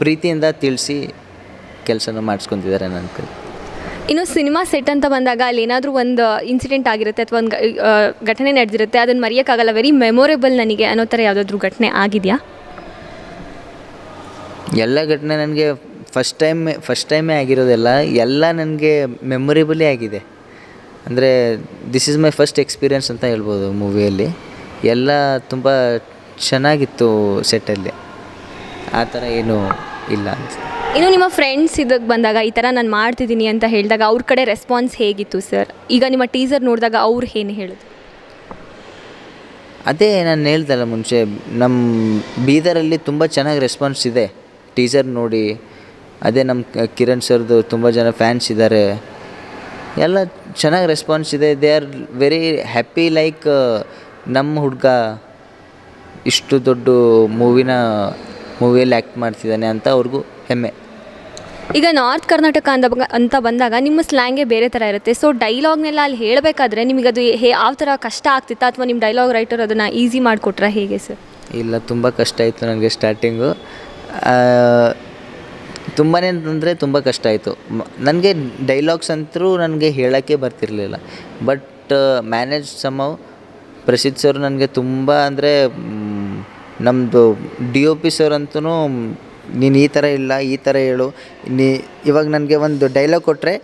ಪ್ರೀತಿಯಿಂದ ತಿಳಿಸಿ ಕೆಲಸನ ಮಾಡಿಸ್ಕೊತಿದ್ದಾರೆ ನನ್ನ ಕೈ ಇನ್ನು ಸಿನಿಮಾ ಸೆಟ್ ಅಂತ ಬಂದಾಗ ಅಲ್ಲಿ ಏನಾದರೂ ಒಂದು ಇನ್ಸಿಡೆಂಟ್ ಆಗಿರುತ್ತೆ ಅಥವಾ ಒಂದು ಘಟನೆ ನಡೆದಿರುತ್ತೆ, ಅದನ್ನು ಮರೆಯೋಕ್ಕಾಗಲ್ಲ. ವೆರಿ ಮೆಮೊರೇಬಲ್ ನನಗೆ. ಅನ್ನೋ ಥರ ಯಾವುದಾದ್ರೂ ಘಟನೆ ಆಗಿದೆಯಾ? ಎಲ್ಲ ಘಟನೆ ನನಗೆ ಫಸ್ಟ್ ಟೈಮ್ ಫಸ್ಟ್ ಟೈಮೇ ಆಗಿರೋದೆಲ್ಲ, ಎಲ್ಲ ನನಗೆ ಮೆಮೊರೇಬಲೇ ಆಗಿದೆ. ಅಂದರೆ this is my first experience ಅಂತ ಹೇಳ್ಬೋದು ಮೂವಿಯಲ್ಲಿ ಎಲ್ಲ ತುಂಬ ಚೆನ್ನಾಗಿತ್ತು ಸೆಟ್ಟಲ್ಲಿ ಆ ಥರ ಏನು ಇಲ್ಲ ಅಂತ. ಇನ್ನು ನಿಮ್ಮ ಫ್ರೆಂಡ್ಸ್ ಇದಕ್ಕೆ ಬಂದಾಗ ಈ ಥರ ನಾನು ಮಾಡ್ತಿದ್ದೀನಿ ಅಂತ ಹೇಳಿದಾಗ ಅವ್ರ ಕಡೆ ರೆಸ್ಪಾನ್ಸ್ ಹೇಗಿತ್ತು ಸರ್ ಈಗ ನಿಮ್ಮ ಟೀಸರ್ ನೋಡಿದಾಗ ಅವ್ರು ಏನು ಹೇಳಿದ್ರು ಅದೇ ನಾನು ಹೇಳ್ದಲ್ಲ ಮುಂಚೆ ನಮ್ಮ ಬೀದರಲ್ಲಿ ತುಂಬ ಚೆನ್ನಾಗಿ ರೆಸ್ಪಾನ್ಸ್ ಇದೆ. ಟೀಸರ್ ನೋಡಿ, ಅದೇ ನಮ್ಮ ಕಿರಣ್ ಸರ್ದು ತುಂಬ ಜನ ಫ್ಯಾನ್ಸ್ ಇದ್ದಾರೆ ಎಲ್ಲ ಚೆನ್ನಾಗಿ ರೆಸ್ಪಾನ್ಸ್ ಇದೆ. They are very happy like ನಮ್ಮ ಹುಡುಗ ಇಷ್ಟು ದೊಡ್ಡ ಮೂವಿನ ಮೂವಿಯಲ್ಲಿ ಆ್ಯಕ್ಟ್ ಮಾಡ್ತಿದ್ದಾನೆ ಅಂತ ಅವ್ರಿಗೂ ಹೆಮ್ಮೆ. ಈಗ ನಾರ್ತ್ ಕರ್ನಾಟಕ ಅಂತ ಅಂತ ಬಂದಾಗ ನಿಮ್ಮ ಸ್ಲ್ಯಾಂಗೇ ಬೇರೆ ಥರ ಇರುತ್ತೆ. ಸೊ ಡೈಲಾಗ್ನೆಲ್ಲ ಅಲ್ಲಿ ಹೇಳಬೇಕಾದ್ರೆ ನಿಮಗೆ ಅದು ಹೇ ಯಾವ ಥರ ಕಷ್ಟ ಆಗ್ತಿತ್ತಾ ಅಥವಾ ನಿಮ್ಮ ಡೈಲಾಗ್ ರೈಟರ್ ಅದನ್ನು ಈಸಿ ಮಾಡಿಕೊಟ್ರಾ ಹೇಗೆ ಸರ್ ಇಲ್ಲ, ತುಂಬ ಕಷ್ಟ ಆಯಿತು ನನಗೆ ಸ್ಟಾರ್ಟಿಂಗು ತುಂಬಾ ಅಂದರೆ ತುಂಬ ಕಷ್ಟ ಆಯಿತು. ನನಗೆ ಡೈಲಾಗ್ಸ್ ಅಂತೂ ನನಗೆ ಹೇಳೋಕ್ಕೆ ಬರ್ತಿರಲಿಲ್ಲ. ಬಟ್ ಮ್ಯಾನೇಜ್ ಸಮವ್ ಪ್ರಸಿದ್ಧ ಸರ್ ನನಗೆ ತುಂಬ ಅಂದರೆ ನಮ್ಮದು ಡಿ ಒ ಪಿ ಸರ್ ಅಂತೂ ನೀನು ಈ ಥರ ಇಲ್ಲ, ಈ ಥರ ಹೇಳು. ನೀ, ಇವಾಗ ನನಗೆ ಒಂದು ಡೈಲಾಗ್ ಕೊಟ್ಟರೆ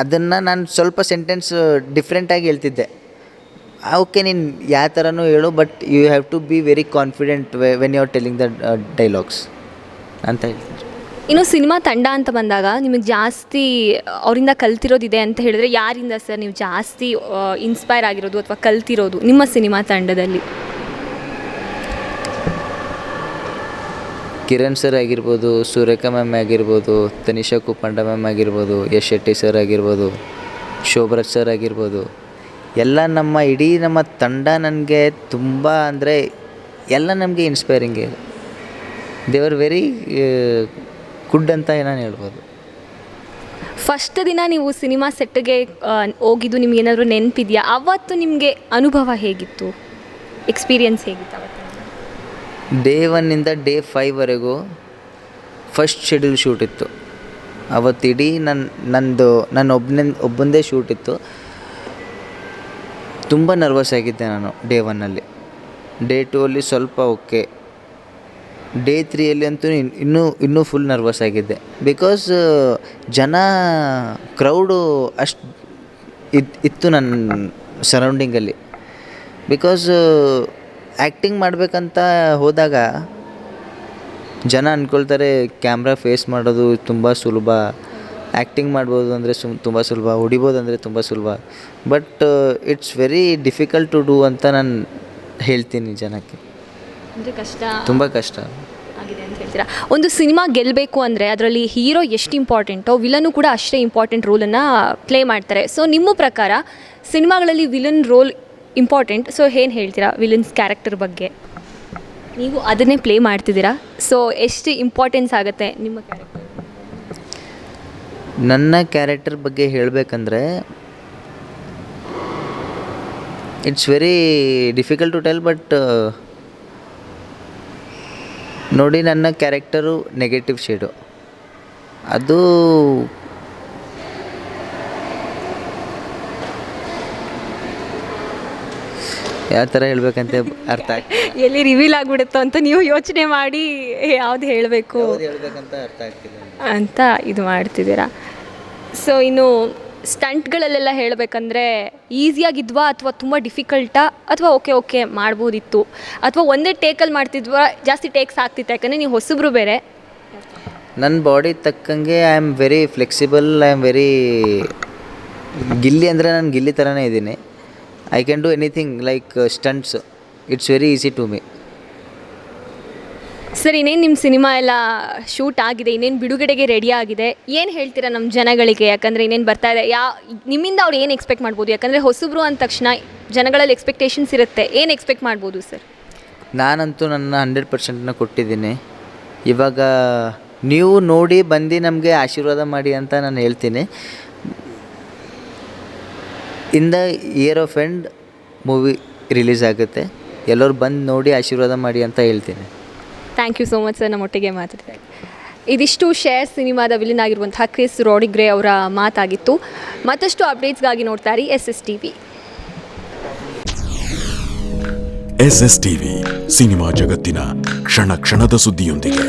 ಅದನ್ನು ನಾನು ಸ್ವಲ್ಪ ಸೆಂಟೆನ್ಸ್ ಡಿಫ್ರೆಂಟಾಗಿ ಹೇಳ್ತಿದ್ದೆ. ಓಕೆ ನೀನು ಯಾವ ಥರನೂ ಹೇಳು but you have to be very confident when you are telling the dialogues ಅಂತ ಹೇಳ್ತೀನಿ ಇನ್ನು ಸಿನಿಮಾ ತಂಡ ಅಂತ ಬಂದಾಗ ನಿಮಗೆ ಜಾಸ್ತಿ ಅವರಿಂದ ಕಲ್ತಿರೋದಿದೆ ಅಂತ ಹೇಳಿದ್ರೆ ಯಾರಿಂದ ಸರ್ ನೀವು ಜಾಸ್ತಿ ಇನ್ಸ್ಪೈರ್ ಆಗಿರೋದು ಅಥವಾ ಕಲ್ತಿರೋದು ನಿಮ್ಮ ಸಿನಿಮಾ ತಂಡದಲ್ಲಿ? ಕಿರಣ್ ಸರ್ ಆಗಿರ್ಬೋದು ಸೂರ್ಯಕಾ ಮ್ಯಾಮ್ ಆಗಿರ್ಬೋದು, ತನಿಷಾ ಕುಪ್ಪಂಡ ಮ್ಯಾಮ್ ಆಗಿರ್ಬೋದು, ಯಶ್ ಶೆಟ್ಟಿ ಸರ್ ಆಗಿರ್ಬೋದು, ಶೋಭರಾಜ್ ಸರ್ ಆಗಿರ್ಬೋದು, ಎಲ್ಲ ನಮ್ಮ ಇಡೀ ನಮ್ಮ ತಂಡ ನನಗೆ ತುಂಬ ಅಂದರೆ ಎಲ್ಲ ನಮಗೆ ಇನ್ಸ್ಪೈರಿಂಗ್ ಇದೆ ದೇವರ್ ವೆರಿ ಗುಡ್ ಅಂತ ನಾನು ಹೇಳ್ಬೋದು. ಫಸ್ಟ್ ದಿನ ನೀವು ಸಿನಿಮಾ ಸೆಟ್ಗೆ ಹೋಗಿದ್ದು ನಿಮ್ಗೆ ಏನಾದರೂ ನೆನಪಿದೆಯಾ? ಅವತ್ತು ನಿಮಗೆ ಅನುಭವ ಹೇಗಿತ್ತು? ಎಕ್ಸ್ಪೀರಿಯನ್ಸ್ ಹೇಗಿತ್ತು ಅವತ್ತು? ಡೇ ಒನ್ನಿಂದ ಡೇ ಫೈವ್ವರೆಗೂ ಫಸ್ಟ್ ಶೆಡ್ಯೂಲ್ ಶೂಟ್ ಇತ್ತು. ಅವತ್ತಿಡೀ ನನ್ನ ನಂದು ನನ್ನ ಒಬ್ಬನೇ ಒಬ್ಬಂದೇ ಶೂಟ್ ಇತ್ತು. ತುಂಬ ನರ್ವಸ್ ಆಗಿದ್ದೆ ನಾನು ಡೇ ಒನ್ನಲ್ಲಿ ಡೇ ಟೂ ಅಲ್ಲಿ ಸ್ವಲ್ಪ ಓಕೆ ಡೇ ತ್ರೀಯಲ್ಲಿ ಅಂತೂ ಇನ್- ಇನ್ನೂ ಇನ್ನೂ ಫುಲ್ ನರ್ವಸ್ ಆಗಿದ್ದೆ. ಬಿಕಾಸ್ ಜನ ಕ್ರೌಡು ಅಷ್ಟು ಇತ್ತು ನನ್ನ ಸರೌಂಡಿಂಗಲ್ಲಿ ಬಿಕಾಸ್ ಆ್ಯಕ್ಟಿಂಗ್ ಮಾಡಬೇಕಂತ ಹೋದಾಗ ಜನ ಅಂದ್ಕೊಳ್ತಾರೆ ಕ್ಯಾಮ್ರಾ ಫೇಸ್ ಮಾಡೋದು ತುಂಬ ಸುಲಭ. ಆ್ಯಕ್ಟಿಂಗ್ ಮಾಡ್ಬೋದು ಅಂದರೆ ಸುಮ್ ತುಂಬ ಸುಲಭ. ಹೊಡಿಬೋದು ಅಂದರೆ ತುಂಬ ಸುಲಭ. But it's very difficult to do ಅಂತ ನಾನು ಹೇಳ್ತೀನಿ ಜನಕ್ಕೆ. ಅಂದರೆ ಕಷ್ಟ. ತುಂಬ ಕಷ್ಟ. ಆಗಿದೆ ಅಂತ ಹೇಳ್ತೀರಾ? ಒಂದು ಸಿನಿಮಾ ಗೆಲ್ಲಬೇಕು ಅಂದರೆ ಅದರಲ್ಲಿ ಹೀರೋ ಎಷ್ಟು ಇಂಪಾರ್ಟೆಂಟೋ ವಿಲನ್ನು ಕೂಡ ಅಷ್ಟೇ ಇಂಪಾರ್ಟೆಂಟ್ ರೋಲನ್ನು ಪ್ಲೇ ಮಾಡ್ತಾರೆ. ಸೊ ನಿಮ್ಮ ಪ್ರಕಾರ ಸಿನಿಮಾಗಳಲ್ಲಿ ವಿಲನ್ ರೋಲ್ ಇಂಪಾರ್ಟೆಂಟ್ ಸೊ ಏನು ಹೇಳ್ತೀರಾ ವಿಲನ್ಸ್ ಕ್ಯಾರೆಕ್ಟರ್ ಬಗ್ಗೆ? ನೀವು ಅದನ್ನೇ ಪ್ಲೇ ಮಾಡ್ತಿದ್ದೀರಾ? ಸೊ ಎಷ್ಟು ಇಂಪಾರ್ಟೆನ್ಸ್ ಆಗುತ್ತೆ ನಿಮ್ಮ ನನ್ನ ಕ್ಯಾರೆಕ್ಟರ್ ಬಗ್ಗೆ ಹೇಳಬೇಕಂದ್ರೆ it's very difficult to tell but ನೋಡಿ ನನ್ನ ಕ್ಯಾರೆಕ್ಟರು ನೆಗೆಟಿವ್ ಶೇಡು ಅದು ಯಾವ ಥರ ಹೇಳ್ಬೇಕಂತ ಅರ್ಥ ಎಲ್ಲಿ ರಿವೀಲ್ ಆಗಿಬಿಡುತ್ತೋ ಅಂತ ನೀವು ಯೋಚನೆ ಮಾಡಿ ಯಾವ್ದು ಹೇಳಬೇಕು? ಹೇಳ್ಬೇಕಂತ ಅರ್ಥ ಆಗ್ತಿಲ್ಲ. ಅಂತ ಇದು ಮಾಡ್ತಿದ್ದೀರಾ? ಸೊ ಇನ್ನು ಸ್ಟಂಟ್ಗಳಲ್ಲೆಲ್ಲ ಹೇಳಬೇಕಂದ್ರೆ ಈಸಿಯಾಗಿದ್ವಾ ಅಥವಾ ತುಂಬ ಡಿಫಿಕಲ್ಟಾ ಅಥವಾ ಓಕೆ ಓಕೆ ಮಾಡ್ಬೋದಿತ್ತು? ಅಥವಾ ಒಂದೇ ಟೇಕಲ್ಲಿ ಮಾಡ್ತಿದ್ವಾ ಜಾಸ್ತಿ ಟೇಕ್ಸ್ ಆಗ್ತಿತ್ತು? ಯಾಕಂದರೆ ನೀವು ಹೊಸಬ್ರು ಬೇರೆ. ನನ್ನ ಬಾಡಿ ತಕ್ಕಂಗೆ I am very flexible I am very Gilli ಅಂದರೆ ನಾನು ಗಿಲ್ಲಿ ಥರನೇ ಇದ್ದೀನಿ. I can do anything like stunts it's very easy to me sir ಇನ್ನೇನು ನಿಮ್ಮ ಸಿನಿಮಾ ಎಲ್ಲ ಶೂಟ್ ಆಗಿದೆ ಇನ್ನೇನು ಬಿಡುಗಡೆಗೆ ರೆಡಿ ಆಗಿದೆ? ಏನು ಹೇಳ್ತೀರಾ ನಮ್ಮ ಜನಗಳಿಗೆ? ಯಾಕಂದರೆ ಇನ್ನೇನು ಬರ್ತಾ ಇದೆ. ಯಾ ನಿಮ್ಮಿಂದ ಅವ್ರು ಏನು ಎಕ್ಸ್ಪೆಕ್ಟ್ ಮಾಡ್ಬೋದು? ಯಾಕಂದರೆ ಹೊಸಬ್ರು ಅಂದ ತಕ್ಷಣ ಜನಗಳಲ್ಲಿ ಎಕ್ಸ್ಪೆಕ್ಟೇಷನ್ಸ್ ಇರುತ್ತೆ. ಏನು ಎಕ್ಸ್ಪೆಕ್ಟ್ ಮಾಡ್ಬೋದು ಸರ್ ನಾನಂತೂ ನನ್ನ ಹಂಡ್ರೆಡ್ ಪರ್ಸೆಂಟ್ನ ಕೊಟ್ಟಿದ್ದೀನಿ. ಇವಾಗ ನೀವು ನೋಡಿ ಬಂದು ನಮಗೆ ಆಶೀರ್ವಾದ ಮಾಡಿ ಅಂತ ನಾನು ಹೇಳ್ತೀನಿ. In the year of end movie release ಆಗುತ್ತೆ. ಎಲ್ಲರೂ ಬಂದು ನೋಡಿ ಆಶೀರ್ವಾದ ಮಾಡಿ ಅಂತ ಹೇಳ್ತೀನಿ. Thank you so much sir ನಮ್ಮೊಟ್ಟಿಗೆ ಮಾತಾಡ್ತಾರೆ ಇದಿಷ್ಟು ಶೇರ್ ಸಿನಿಮಾದ ವಿಲನ್ ಆಗಿರುವಂತಹ ಕ್ರಿಸ್ ರೋಡಿಗ್ರೆ ಅವರ ಮಾತಾಗಿತ್ತು. ಮತ್ತಷ್ಟು ಅಪ್ಡೇಟ್ಸ್ಗಾಗಿ ನೋಡ್ತಾ ಇರಿ S S T V S S TV cinema ಜಗತ್ತಿನ ಕ್ಷಣ ಕ್ಷಣದ ಸುದ್ದಿಯೊಂದಿಗೆ.